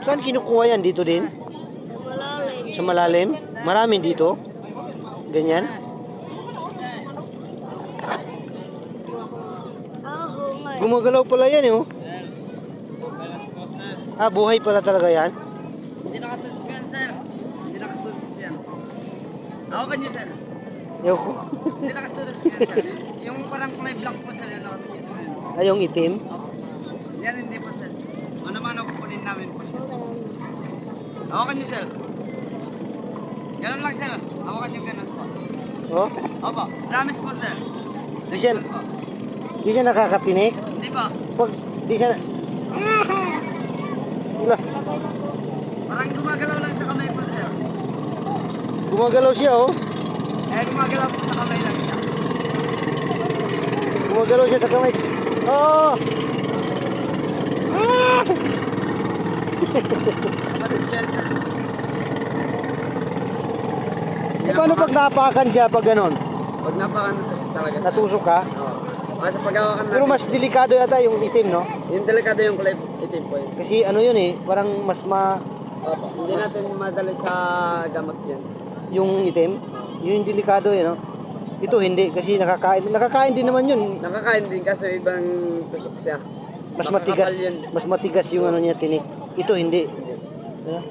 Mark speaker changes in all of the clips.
Speaker 1: Saan kinukuha yan? Dito din?
Speaker 2: Sa malalim.
Speaker 1: Sa malalim? Marami dito? Ganyan?
Speaker 2: Ah.
Speaker 1: Gumagalaw pala yan eh, oh. Ah, buhay pala talaga yan?
Speaker 3: Hindi nakatusok yan, sir. Hindi nakatusok yan. Ako kanyo, sir.
Speaker 1: Ayoko.
Speaker 3: Hindi nakatusok yan, sir. Yung parang kulay black po, sir.
Speaker 1: Ay, yung itim?
Speaker 3: Yan hindi po, sir. Ano man ako kunin namin. Ako kanyo, sir. Ganun lang, sir. Ako kanyo, ganun po.
Speaker 1: Oh?
Speaker 3: Opo. Promise po, sir.
Speaker 1: Di siya,
Speaker 3: Po.
Speaker 1: di siya nakakatinik?
Speaker 3: Hindi po.
Speaker 1: Pag, di siya... Wala.
Speaker 3: Parang gumagalaw lang sa kamay po, sir.
Speaker 1: Gumagalaw siya, oh.
Speaker 3: Eh, gumagalaw po sa kamay lang siya.
Speaker 1: Gumagalaw siya sa kamay. Oh! Ah!
Speaker 3: Kapatid siya, sir.
Speaker 1: E paano pag napakan siya pag ganon?
Speaker 3: Pag napakan talaga.
Speaker 1: Natusok ka?
Speaker 3: Oo. Kasi pag hawakan natin,
Speaker 1: Pero mas delikado yata yung itim, no?
Speaker 3: yung delikado yung kulay itim po yun.
Speaker 1: Kasi ano yun eh, parang mas ma...
Speaker 3: Opo. Hindi
Speaker 1: Mas-
Speaker 3: natin madali sa gamot yan.
Speaker 1: Yung itim, yun yung delikado yun, no? Ito hindi, kasi nakakain. Nakakain din naman yun.
Speaker 3: Nakakain din kasi ibang tusok siya.
Speaker 1: Mas matigas, mas matigas yung ano niya, tinik. Ito hindi. Ah.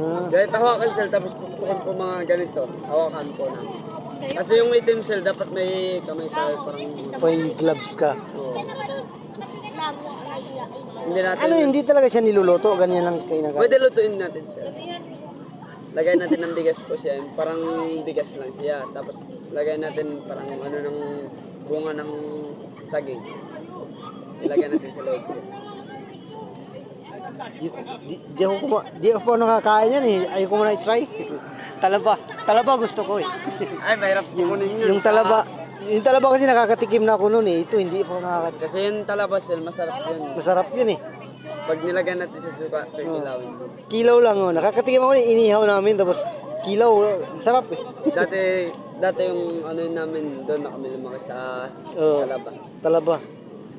Speaker 1: Ah.
Speaker 3: Kahit hawakan sir, tapos pupukan po mga ganito, hawakan po na. Kasi yung itim sir, dapat may kamay tayo parang...
Speaker 1: May gloves ka.
Speaker 3: Oo. hindi natin...
Speaker 1: Ano, hindi talaga siya niluluto, ganyan lang kinakain.
Speaker 3: Pwede lutuin natin sir. Lagay natin ng bigas po siya, parang bigas lang siya. Tapos lagay natin parang ano ng bunga ng saging. Ilagay natin sa loob sir.
Speaker 1: Di, di, di ako kuma, di ako pa nakakain yan eh. Ayoko muna i-try. talaba. Talaba gusto ko eh.
Speaker 3: Ay, mahirap kunin yun.
Speaker 1: yung talaba, yung talaba kasi nakakatikim na ako noon eh. Ito hindi ako nakakatikim.
Speaker 3: Kasi yung talabas sir, masarap yun.
Speaker 1: Masarap yun eh.
Speaker 3: Pag nilagyan natin sa suka, ito yung kilawin.
Speaker 1: Kilaw lang oh. Nakakatikim ako eh. Inihaw namin tapos kilaw. Masarap eh.
Speaker 3: dati, dati yung ano yun namin, doon na kami lumaki sa
Speaker 1: Oo.
Speaker 3: talaba.
Speaker 1: Talaba.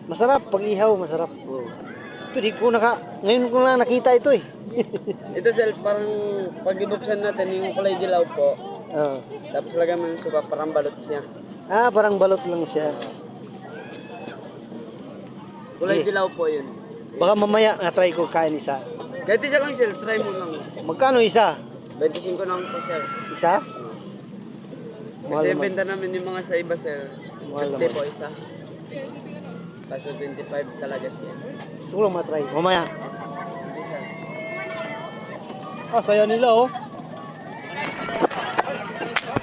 Speaker 1: Masarap. Pag ihaw, masarap. Ito, di ko naka... Ngayon ko lang nakita ito eh.
Speaker 3: Ito sir, parang pag ibuksan natin yung kulay dilaw po,
Speaker 1: Oo.
Speaker 3: tapos lagyan mo yung suka, parang balot siya.
Speaker 1: Ah, parang balot lang siya.
Speaker 3: Kulay
Speaker 1: Sige.
Speaker 3: dilaw po yun.
Speaker 1: Baka mamaya na-try ko kain isa.
Speaker 3: Kahit isa lang sir, try mo lang.
Speaker 1: Magkano isa?
Speaker 3: 25 lang po sir.
Speaker 1: Isa? Mahal
Speaker 3: Kasi
Speaker 1: naman.
Speaker 3: benta namin yung mga sa iba sir.
Speaker 1: Mahal
Speaker 3: 50
Speaker 1: naman.
Speaker 3: po isa. Kaso 25 talaga siya.
Speaker 1: Gusto ko lang matry. Mamaya.
Speaker 3: Sige sir.
Speaker 1: Ah, saya nila oh.